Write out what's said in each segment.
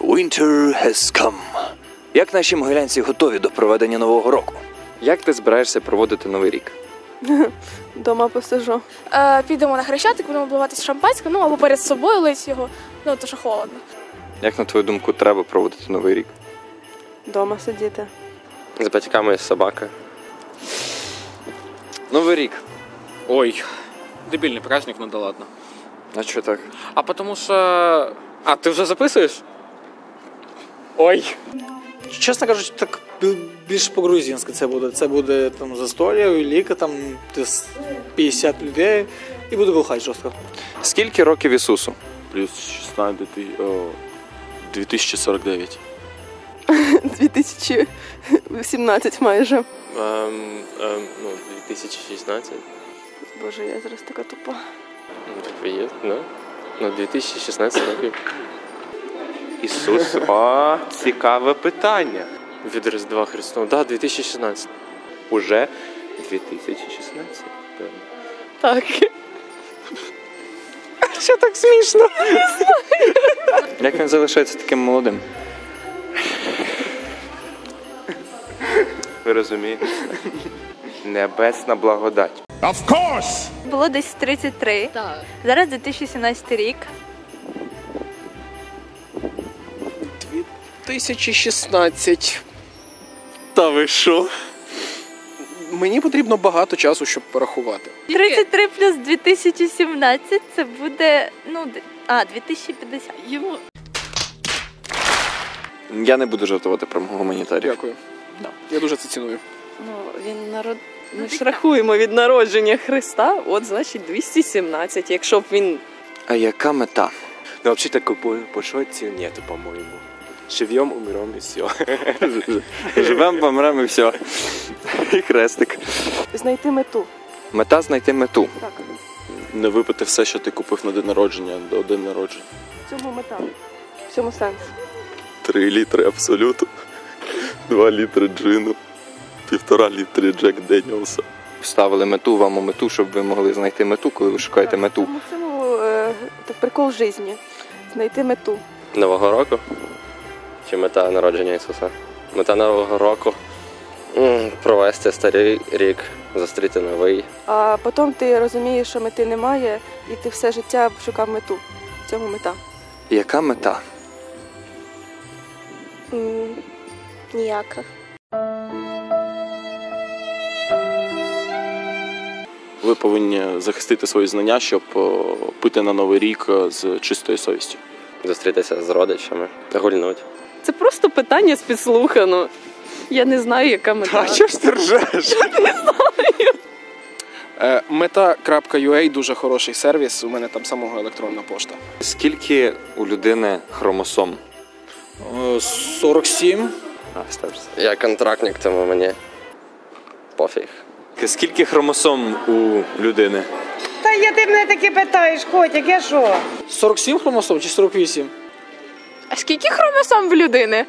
Winter has come. Як наші могилянці готові до проведення нового року? Як ти збираєшся проводити новий рік? Дома посижу. Е, підемо на хрещатик, будемо обливатися шампанське, ну або перед собою лить його, ну то що холодно. Як на твою думку треба проводити новий рік? Дома сидіти. З батьками і з собакою. Новий рік. Ой, дебильный праздник, ну да ладно. А що так? А потому что... А, ты уже записываешь? Ой. Чесно кажучи, так більш по-грузинськи це буде. Це буде там застолья, ліка, там десь 50 людей і буде бухати жорстко. Скільки років Ісусу? плюс 16, о, 2049. 2017 майже. Ем, ем, ну, 2016. Боже, я зараз така тупа. Ну, так і є, да? Ну, 2016 років. Ісус, о, цікаве питання. Від Різдва Христова. Да, 2016. Уже 2016, певно. Так. Що так смішно? Як він залишається таким молодим? Ви розумієте? Небесна благодать. Було десь 33. Зараз 2017 рік. 2016. Та ви що? Мені потрібно багато часу, щоб порахувати. 33 плюс 2017 це буде. Ну, а, 2050. Йому. Я не буду жартувати про гуманітарів. Дякую. Я дуже це ціную. Ну, він народ. Ми ж рахуємо від народження Христа, от значить 217. Якщо б він А яка мета? Ну, вообще такой по, большой цели нету, по-моему. Живем, умрем и все. Живем, помремо і все. І хрестик. знайти мету. Мета знайти мету. Так, Не випити все, що ти купив на день народження до день народження. в цьому мета. В цьому сенс. Три літри абсолюту, два літри джину, півтора літри Джек Деніелса. Вставили мету, вам у мету, щоб ви могли знайти мету, коли ви шукаєте мету. Тому в цьому е, прикол в житті. Знайти мету. Нового року? Чи мета народження Ісуса? Мета Нового року. Провести старий рік, зустріти новий. А потім ти розумієш, що мети немає, і ти все життя шукав мету. В цьому мета. Яка мета? Ніяка. Ви повинні захистити свої знання, щоб пити на новий рік е, з чистою совістю. Зустрітися з родичами, гульнуть. Це просто питання з підслухано. Я не знаю, яка мета. ж ти ржеш? Е, Meta.ua дуже хороший сервіс. У мене там самого електронна пошта. Скільки у людини хромосом? Е, 47. Я контрактник, тому мені пофіг. Скільки хромосом у людини? Та я ти мене таке питаєш, котик, я що? 47 хромосом чи 48? Скільки хромосом в людини?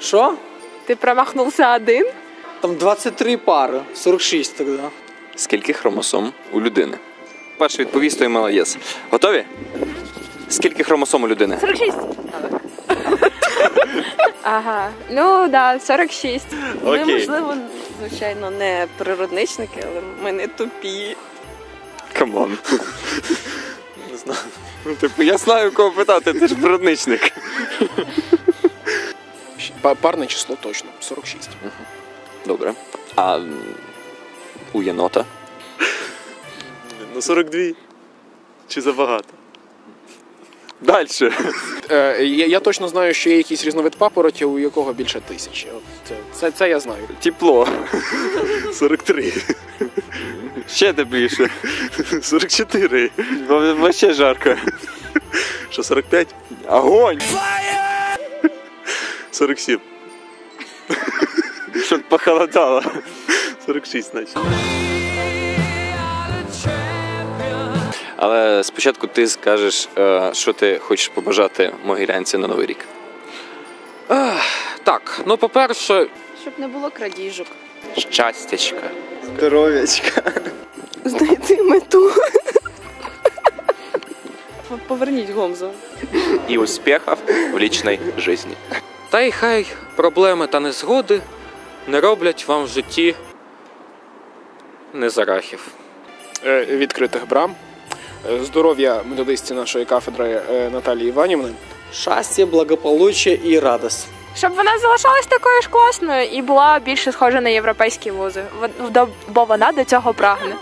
Що? Ти промахнувся один? Там 23 пари, 46 тоді. Скільки хромосом у людини? Перший відповість, той молодець. Готові? Скільки хромосом у людини? 46. Ага. Ну да, 46. Ми, Окей. можливо, звичайно, не природничники, але ми не тупі. Камон. Знаю. Ну, типу, я знаю, кого питати, ти ж бродничник. Па- Парне число точно 46. Добре. А м, у єнота? Ну 42. Чи забагато? Далі. Е, я, я точно знаю, що є якийсь різновид папороті, у якого більше тисячі. От це, це, це я знаю. Тепло. 43. Ще тепліше. 44. Бо Вообще жарко. Що 45? Огонь! 47. Щоб похолодало. 46, значить. Але спочатку ти скажеш, е, що ти хочеш побажати могилянці на Новий рік. Так, ну по-перше, Щоб не було крадіжок. Щастячка. Здоров'ячка. Знайти мету. поверніть Гомзо. и успехов в личной жизни. Та й хай проблеми та незгоди не роблять вам в житті незарахів. Е, Відкритих брам. Здоров'я методистці нашої кафедри е, Наталії Іванівни. Щастя, благополуччя і радость. Щоб вона залишалась такою ж класною і була більше схожа на європейські вузи, В- бо вона до цього прагне.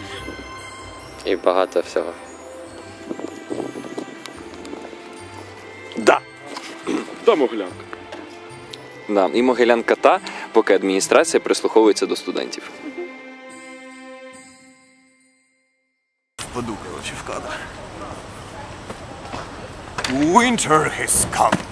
І багато всього. Да. Да, Могилянка. Да. І Могилянка та, поки адміністрація прислуховується до студентів. Впаду, коротше, в кадр. Winter has come.